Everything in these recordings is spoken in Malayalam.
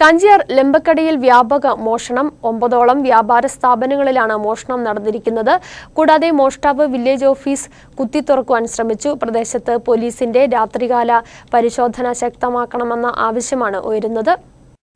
കാഞ്ചിയാർ ലമ്പക്കടയിൽ വ്യാപക മോഷണം. ഒമ്പതോളം വ്യാപാര സ്ഥാപനങ്ങളിലാണ് മോഷണം നടന്നിരിക്കുന്നത്. കൂടാതെ മോഷ്ടാവ് വില്ലേജ് ഓഫീസ് കുത്തിത്തുറക്കുവാൻ ശ്രമിച്ചു. പ്രദേശത്ത് പോലീസിന്റെ രാത്രികാല പരിശോധന ശക്തമാക്കണമെന്ന ആവശ്യമാണ് ഉയരുന്നത്.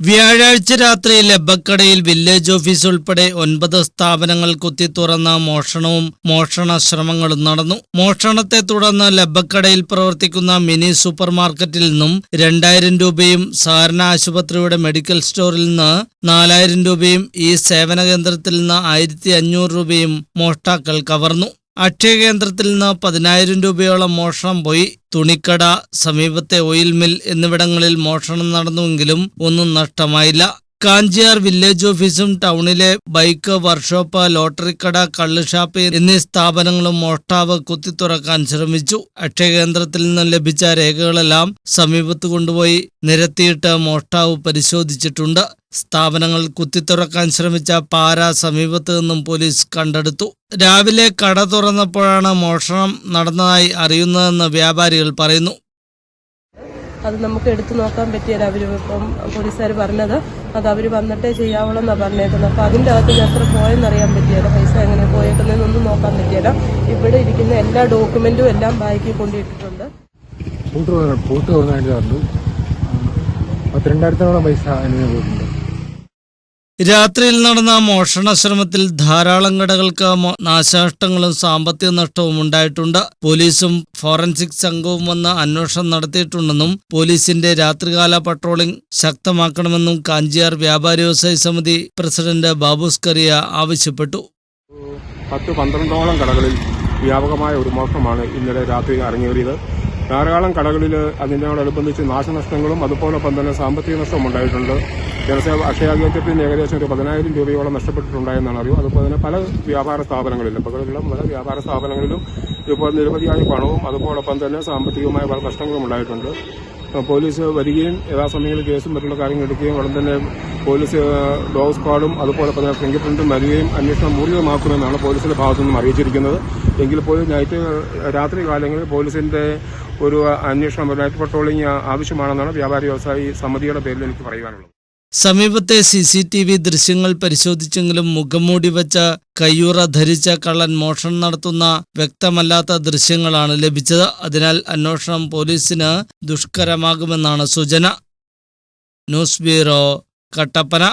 വ്യാഴാഴ്ച രാത്രി ലബക്കടയിൽ വില്ലേജ് ഓഫീസ് ഉൾപ്പെടെ ഒൻപത് സ്ഥാപനങ്ങൾ കുത്തിത്തുറന്ന മോഷണവും മോഷണ ശ്രമങ്ങളും നടന്നു. മോഷണത്തെ തുടർന്ന് ലബക്കടയിൽ പ്രവർത്തിക്കുന്ന മിനി സൂപ്പർ മാർക്കറ്റിൽ നിന്നും രണ്ടായിരം രൂപയും സാരണ ആശുപത്രിയുടെ മെഡിക്കൽ സ്റ്റോറിൽ നിന്ന് നാലായിരം രൂപയും ഈ സേവന കേന്ദ്രത്തിൽ നിന്ന് ആയിരത്തി അഞ്ഞൂറ് രൂപയും മോഷ്ടാക്കൾ കവർന്നു. അക്ഷയ കേന്ദ്രത്തിൽ നിന്ന് പതിനായിരം രൂപയോളം മോഷണം പോയി. തുണിക്കട സമീപത്തെ ഓയിൽ മിൽ എന്നിവിടങ്ങളിൽ മോഷണം നടന്നുവെങ്കിലും ഒന്നും നഷ്ടമായില്ല. കാഞ്ചിയാർ വില്ലേജ് ഓഫീസും ടൗണിലെ ബൈക്ക് വർക്ക്ഷോപ്പ് ലോട്ടറിക്കട കള്ളുഷാപ്പ് എന്നീ സ്ഥാപനങ്ങളും മോഷ്ടാവ് കുത്തിത്തുറക്കാൻ ശ്രമിച്ചു. അക്ഷയ കേന്ദ്രത്തിൽ നിന്ന് ലഭിച്ച രേഖകളെല്ലാം സമീപത്ത് കൊണ്ടുപോയി നിരത്തിയിട്ട് മോഷ്ടാവ് പരിശോധിച്ചിട്ടുണ്ട്. സ്ഥാപനങ്ങൾ കുത്തിത്തുറക്കാൻ ശ്രമിച്ച പാര സമീപത്ത് നിന്നും പോലീസ് കണ്ടെടുത്തു. രാവിലെ കട തുറന്നപ്പോഴാണ് മോഷണം നടന്നതായി അറിയുന്നതെന്ന് വ്യാപാരികൾ പറയുന്നു. അത് നമുക്ക് എടുത്തു നോക്കാൻ പറ്റിയല്ല അവർ ഇപ്പം പോലീസുകാർ പറഞ്ഞത്. അത് അവർ വന്നിട്ടേ ചെയ്യാവുള്ളൂ എന്നാണ് പറഞ്ഞേക്കുന്നത്. അപ്പോൾ അതിന്റെ അകത്ത് എത്ര പോയെന്നറിയാൻ പറ്റിയല്ല. പൈസ എങ്ങനെ പോയേക്കുന്നതെന്നൊന്നും നോക്കാൻ പറ്റിയല്ല. ഇവിടെ ഇരിക്കുന്ന എല്ലാ ഡോക്യുമെന്റും എല്ലാം ബാക്കി കൊണ്ടിട്ടിട്ടുണ്ട് പൂട്ട് പൂട്ട് തുറന്നായിട്ട് കണ്ടു പത്തിരണ്ടായിരത്തോളം പൈസ അതിന് പോയിട്ടുണ്ട്. രാത്രിയിൽ നടന്ന മോഷണ ശ്രമത്തിൽ ധാരാളം കടകൾക്ക് നാശനഷ്ടങ്ങളും സാമ്പത്തിക നഷ്ടവും ഉണ്ടായിട്ടുണ്ട്. പോലീസും ഫോറൻസിക് സംഘവും വന്ന് അന്വേഷണം നടത്തിയിട്ടുണ്ടെന്നും പോലീസിന്റെ രാത്രികാല പട്രോളിംഗ് ശക്തമാക്കണമെന്നും കാഞ്ചിയാർ വ്യാപാരി വ്യവസായ സമിതി പ്രസിഡന്റ് ബാബുസ്കറിയ ആവശ്യപ്പെട്ടു. പത്ത് പന്ത്രണ്ടോളം കടകളിൽ വ്യാപകമായ ഒരു മോഷണമാണ് ഇന്നലെ രാത്രി അരങ്ങേറിയത്. ധാരാളം കടകളിൽ അതിനോടനുബന്ധിച്ച് നാശനഷ്ടങ്ങളും അതുപോലൊപ്പം തന്നെ സാമ്പത്തിക നഷ്ടവും ഉണ്ടായിട്ടുണ്ട്. ജനസേവ അക്ഷയ കേന്ദ്രത്തിന് ഏകദേശം ഒരു പതിനായിരം രൂപയോളം നഷ്ടപ്പെട്ടിട്ടുണ്ടായെന്നാണ് അറിവ്. അതുപോലെ തന്നെ പല വ്യാപാര സ്ഥാപനങ്ങളിലും പകലുള്ള പല വ്യാപാര സ്ഥാപനങ്ങളിലും ഇപ്പോൾ നിരവധിയായ പണവും അതുപോലൊപ്പം തന്നെ സാമ്പത്തികമായ പല നഷ്ടങ്ങളും ഉണ്ടായിട്ടുണ്ട്. പോലീസ് വരികയും യഥാസമയങ്ങളിൽ കേസും മറ്റുള്ള കാര്യങ്ങൾ എടുക്കുകയും ഉടൻ തന്നെ പോലീസ് ഡോഗ് സ്ക്വാഡും അതുപോലെ തന്നെ ഫിംഗർ പ്രിന്റും വരികയും അന്വേഷണം ഊർജിതമാക്കുമെന്നാണ് പോലീസിന്റെ ഭാഗത്തു നിന്നും അറിയിച്ചിരിക്കുന്നത്. എങ്കിൽ പോലും നൈറ്റ് രാത്രി കാലങ്ങളിൽ പോലീസിന്റെ ഒരു അന്വേഷണം നൈറ്റ് പട്രോളിംഗ് ആവശ്യമാണെന്നാണ് വ്യാപാരി വ്യവസായി സമിതിയുടെ പേരിൽ എനിക്ക് പറയുവാനുള്ളത്. സമീപത്തെ സി സി ടി വി ദൃശ്യങ്ങൾ പരിശോധിച്ചെങ്കിലും മുഖംമൂടി വെച്ച കയ്യൂറ ധരിച്ച കള്ളൻ മോഷണം നടത്തുന്ന വ്യക്തമല്ലാത്ത ദൃശ്യങ്ങളാണ് ലഭിച്ചത്. അതിനാൽ അന്വേഷണം പോലീസിന് ദുഷ്കരമാകുമെന്നാണ് സൂചന. News bureau Kattappana.